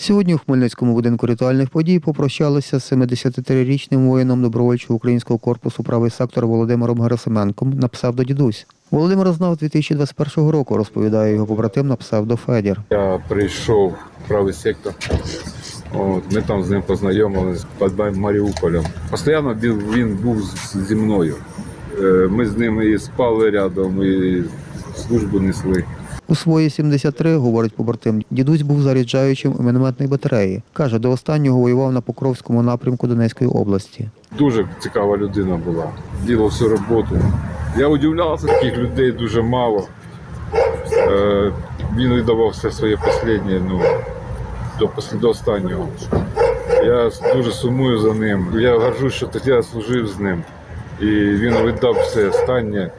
Сьогодні у Хмельницькому будинку ритуальних подій попрощалися з 73-річним воїном добровольчого українського корпусу правий сектор Володимиром Герасименком на псевдо «Дідусь». Володимир знав 2021 року, розповідає його побратим на псевдо Федір. Я прийшов в правий сектор. От, ми там з ним познайомилися під Маріуполем. Постійно він- він був зі мною. Е, Ми з ним і спали рядом, і службу несли. У свої 73, говорить побратим, дідусь був заряджаючим мінометної батареї. Каже, до останнього воював на Покровському напрямку Донецької області. Дуже цікава людина була. Ділав всю роботу. Я удивлявся, таких людей дуже мало. Е, Він віддавав все своє останнє, ну, до, до останнього. Я дуже сумую за ним. Я горжусь, що тоді я служив з ним. І він віддав все останнє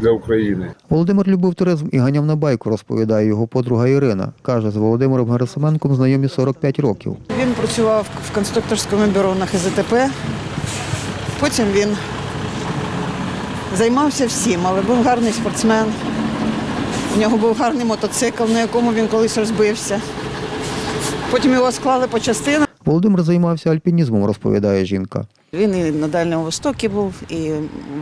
для України. Володимир любив туризм і ганяв на байку, розповідає його подруга Ірина. Каже, з Володимиром Герасименком знайомі 45 років. Він працював в конструкторському бюро на ХЗТП. Потім він займався всім, але був гарний спортсмен. У нього був гарний мотоцикл, на якому він колись розбився. Потім його склали по частинах. Володимир займався альпінізмом, розповідає жінка. Він і на Дальньому Востокі був, і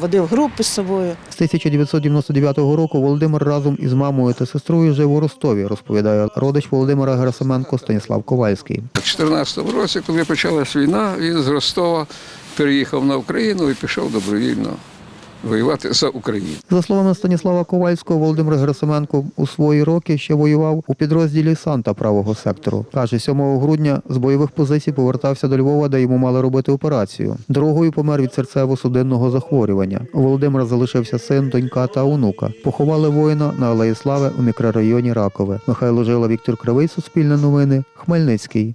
водив групи з собою. З 1999 року Володимир разом із мамою та сестрою жив у Ростові, розповідає родич Володимира Герасименко Станіслав Ковальський. У 2014 році, коли почалась війна, він з Ростова переїхав на Україну і пішов добровільно воювати за Україну. За словами Станіслава Ковальського, Володимир Герасименко у свої роки ще воював у підрозділі Санта правого сектору. Каже, 7 грудня з бойових позицій повертався до Львова, де йому мали робити операцію. Дорогою помер від серцево-судинного захворювання. У Володимира залишився син, донька та онука. Поховали воїна на Алеї Слави у мікрорайоні Ракове. Михайло Жила, Віктор Кривий, Суспільне новини, Хмельницький.